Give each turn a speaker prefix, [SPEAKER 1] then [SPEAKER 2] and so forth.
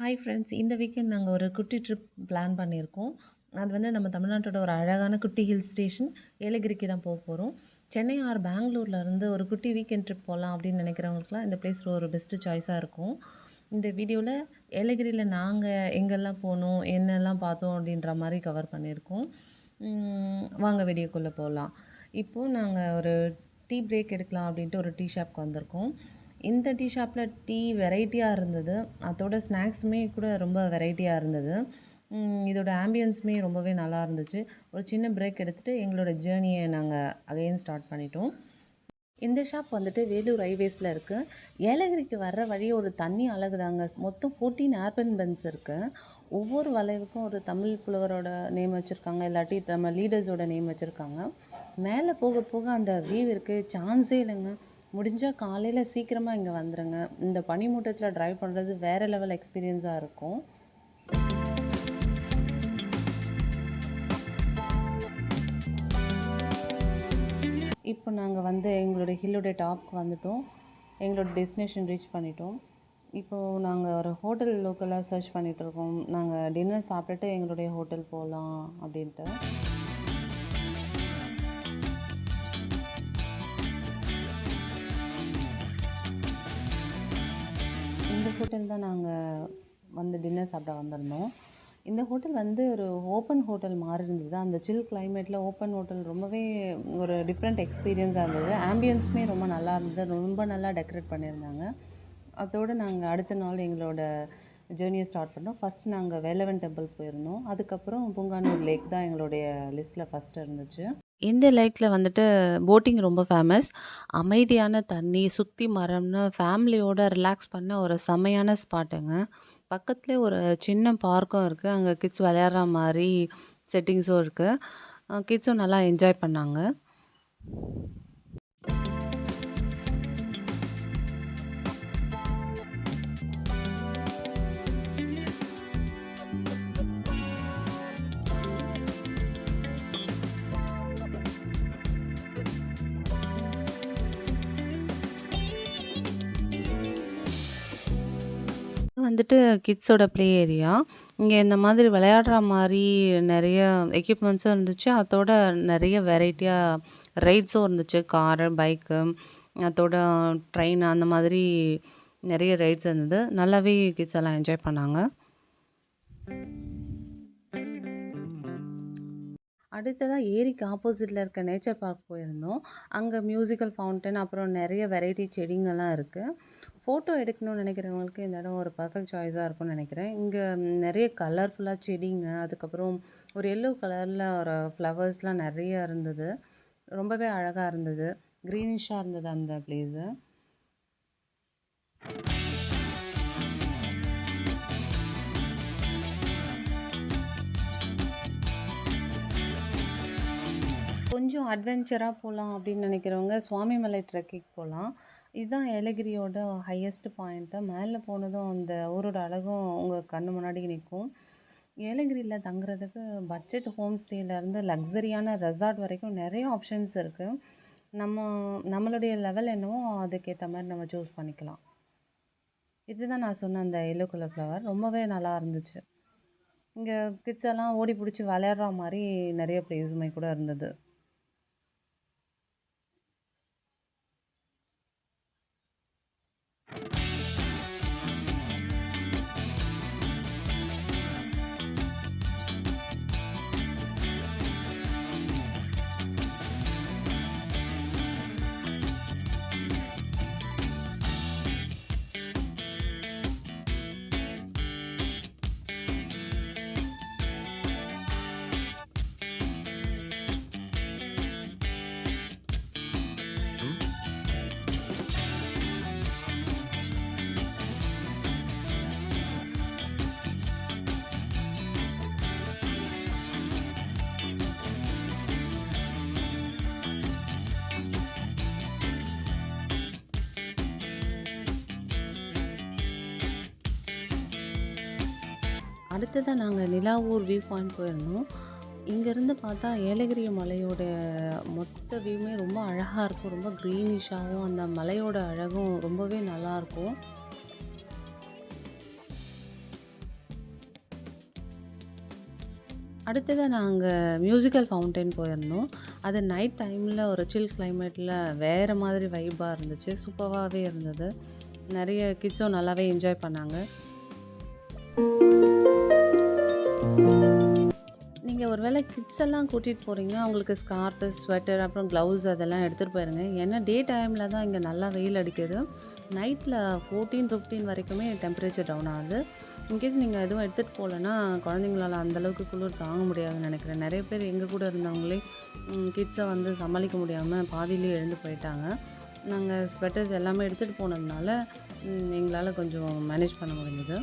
[SPEAKER 1] Hi friends இந்த weekend நாங்கள் ஒரு குட்டி ட்ரிப் பிளான் பண்ணியிருக்கோம். அது வந்து நம்ம தமிழ்நாட்டோட ஒரு அழகான குட்டி ஹில் ஸ்டேஷன் ஏலகிரிக்கு தான் போக போகிறோம் சென்னை ஆர் பெங்களூர்ல இருந்து ஒரு குட்டி வீக்கெண்ட் ட்ரிப் போகலாம் அப்படின்னு நினைக்கிறவங்களுக்குலாம் இந்த பிளேஸ் ஒரு பெஸ்ட்டு சாய்ஸாக இருக்கும். இந்த வீடியோவில் ஏலகிரியில் நாங்கள் எங்கெல்லாம் போனோம் என்னெல்லாம் பார்த்தோம் அப்படின்ற மாதிரி கவர் பண்ணியிருக்கோம். வாங்க வீடியோக்குள்ளே போகலாம் இப்போது நாங்கள் ஒரு டீ பிரேக் எடுக்கலாம் அப்படின்ட்டு ஒரு டீ ஷாப்க்கு வந்திருக்கோம். இந்த டீ ஷாப்பில் டீ வெரைட்டியாக இருந்தது. அதோட ஸ்நாக்ஸுமே கூட ரொம்ப வெரைட்டியாக இருந்தது. இதோட ஆம்பியன்ஸுமே ரொம்பவே நல்லா இருந்துச்சு. ஒரு சின்ன பிரேக் எடுத்துகிட்டு எங்களோட ஜேர்னியை நாங்கள் அகைன் ஸ்டார்ட் பண்ணிட்டோம். இந்த ஷாப் வந்துட்டு வேலூர் ஹைவேஸில் இருக்குது ஏலகிரிக்கு வர்ற வழி ஒரு தண்ணி அழகுதாங்க. மொத்தம் ஃபோர்டீன் ஏர்பன் பென்ஸ் இருக்குது ஒவ்வொரு வளைவுக்கும் ஒரு தமிழ் புலவரோட நேம் வச்சுருக்காங்க. இல்லாட்டி நம்ம லீடர்ஸோட நேம் வச்சுருக்காங்க. மேலே போக போக அந்த வியூ இருக்குது சான்ஸே இல்லைங்க. முடிஞ்சால் காலையில் சீக்கிரமாக இங்கே வந்துடுங்க இந்த பனிமூட்டத்தில் ட்ரைவ் பண்ணுறது வேறு லெவல் எக்ஸ்பீரியன்ஸாக இருக்கும். இப்போ நாங்கள் வந்து எங்களோட ஹில்லோடைய டாப்க்கு வந்துட்டோம். எங்களோட டெஸ்டினேஷன் ரீச் பண்ணிட்டோம். இப்போது நாங்கள் ஒரு ஹோட்டல் லோக்கலாக சர்ச் பண்ணிகிட்ருக்கோம் நாங்கள் டின்னர் சாப்பிட்டுட்டு எங்களுடைய ஹோட்டல் போகலாம் அப்படின்ட்டு. ஹோட்டல் தான் நாங்கள் வந்து டின்னர் சாப்பிட வந்திருந்தோம். இந்த ஹோட்டல் வந்து ஒரு ஓப்பன் ஹோட்டல் மாதிரி இருந்தது. அந்த சில் கிளைமேட்டில் ஓப்பன் ஹோட்டல் ரொம்பவே ஒரு டிஃப்ரெண்ட் எக்ஸ்பீரியன்ஸாக இருந்தது. ஆம்பியன்ஸுமே ரொம்ப நல்லா இருந்தது. ரொம்ப நல்லா டெக்கரேட் பண்ணியிருந்தாங்க. அதோடு நாங்கள் அடுத்த நாள் எங்களோட ஜேர்னியை ஸ்டார்ட் பண்ணோம். ஃபஸ்ட் நாங்கள் வேலவன் டெம்பிள் போயிருந்தோம். அதுக்கப்புறம் பூங்கானூர் லேக் தான் எங்களுடைய லிஸ்ட்டில் ஃபஸ்ட்டு இருந்துச்சு. இந்த லேக்கில் வந்துட்டு போட்டிங் ரொம்ப ஃபேமஸ் அமைதியான தண்ணி சுற்றி மரம்னு ஃபேமிலியோட ரிலாக்ஸ் பண்ண ஒரு செமையான ஸ்பாட்டுங்க பக்கத்துலேயே ஒரு சின்ன பார்க்கும் இருக்குது அங்கே கிட்ஸ் விளையாடுற மாதிரி செட்டிங்ஸும் இருக்குது கிட்ஸும் நல்லா என்ஜாய் பண்ணாங்க. வந்துட்டு கிட்ஸோட ப்ளே ஏரியா இங்கே இந்த மாதிரி விளையாடுற மாதிரி நிறைய எக்யூப்மெண்ட்ஸும் இருந்துச்சு. அதோட நிறைய வெரைட்டியாக ரைட்ஸும் இருந்துச்சு. காரு பைக்கு அதோட ட்ரெயின் அந்த மாதிரி நிறைய ரைட்ஸ் இருந்தது. நல்லாவே கிட்ஸ் எல்லாம் என்ஜாய் பண்ணாங்க. அடுத்ததாக ஏரிக்கு ஆப்போசிட்டில் இருக்க நேச்சர் பார்க் போயிருந்தோம். அங்கே மியூசிக்கல் ஃபவுண்டன் அப்புறம் நிறைய வெரைட்டி செடிங்கள்லாம் இருக்குது ஃபோட்டோ எடுக்கணும்னு நினைக்கிறவங்களுக்கு இந்த இடம் ஒரு பர்ஃபெக்ட் சாய்ஸாக இருக்கும்னு நினைக்கிறேன். இங்கே நிறைய கலர்ஃபுல்லாக செடிங்க அதுக்கப்புறம் ஒரு எல்லோ கலரில் ஒரு ஃப்ளவர்ஸ்லாம் நிறைய இருந்தது. ரொம்பவே அழகாக இருந்தது. க்ரீனிஷாக இருந்தது அந்த பிளேஸு. கொஞ்சம் அட்வென்ச்சராக போகலாம் அப்படின்னு நினைக்கிறவங்க சுவாமிமலை ட்ரெக்கிங் போகலாம் இதுதான் ஏலகிரியோட ஹையஸ்ட் பாயிண்ட்டு மேலே போனதும் அந்த ஊரோட அழகும் உங்கள் கண்ணு முன்னாடி நிற்கும். ஏலகிரியில் தங்குறதுக்கு பட்ஜெட் ஹோம் ஸ்டேலேருந்து லக்ஸரியான ரெசார்ட் வரைக்கும் நிறைய ஆப்ஷன்ஸ் இருக்குது நம்ம நம்மளுடைய லெவல் என்னவோ அதுக்கேற்ற மாதிரி நம்ம சூஸ் பண்ணிக்கலாம். இதுதான் நான் சொன்ன அந்த எல்லோ கலர் ஃப்ளவர் ரொம்பவே நல்லா இருந்துச்சு. இங்கே கிட்ஸ் எல்லாம் ஓடி பிடிச்சி விளையாடுற மாதிரி நிறைய ப்ளேஸுமே கூட இருந்தது. அடுத்ததாக நாங்கள் நிலாவூர் வியூ பாயிண்ட் போயிருந்தோம். இங்கேருந்து பார்த்தா ஏலகிரி மலையோட மொத்த வியூமே ரொம்ப அழகாக இருக்கும். ரொம்ப க்ரீனிஷாகவும் அந்த மலையோட அழகும் ரொம்பவே நல்லாயிருக்கும் அடுத்ததாக நாங்கள் மியூசிக்கல் ஃபவுண்டைன் போயிருந்தோம். அது நைட் டைமில் ஒரு சில் கிளைமேட்டில் வேறு மாதிரி வைப்பாக இருந்துச்சு. சூப்பராகவே இருந்தது. நிறைய கிட்ஸும் நல்லாவே என்ஜாய் பண்ணாங்க. ஒருவேளை கிட்ஸ் எல்லாம் கூட்டிகிட்டு போறீங்கன்னா, அவங்களுக்கு ஸ்கார்ட்டு ஸ்வெட்டர் அப்புறம் க்ளவுஸ் அதெல்லாம் எடுத்துகிட்டு போயிருங்க. ஏன்னா டே டைமில் தான் இங்கே நல்லா வெயில் அடிக்குது. நைட்டில் ஃபோர்டீன் ஃபிஃப்டீன் வரைக்குமே டெம்பரேச்சர் டவுன் ஆகுது. இன்கேஸ் நீங்கள் எதுவும் எடுத்துகிட்டு போகலன்னா குழந்தைங்களால அந்தளவுக்கு குளிர் தாங்க முடியாதுன்னு நினைக்கிறேன் நிறைய பேர் எங்கள் கூட இருந்தவங்களே கிட்ஸை வந்து சமாளிக்க முடியாமல் பாதியிலேயே எழுந்து போயிட்டாங்க. நாங்கள் ஸ்வெட்டர்ஸ் எல்லாமே எடுத்துகிட்டு போனதுனால, எங்களால் கொஞ்சம் மேனேஜ் பண்ண முடிஞ்சது.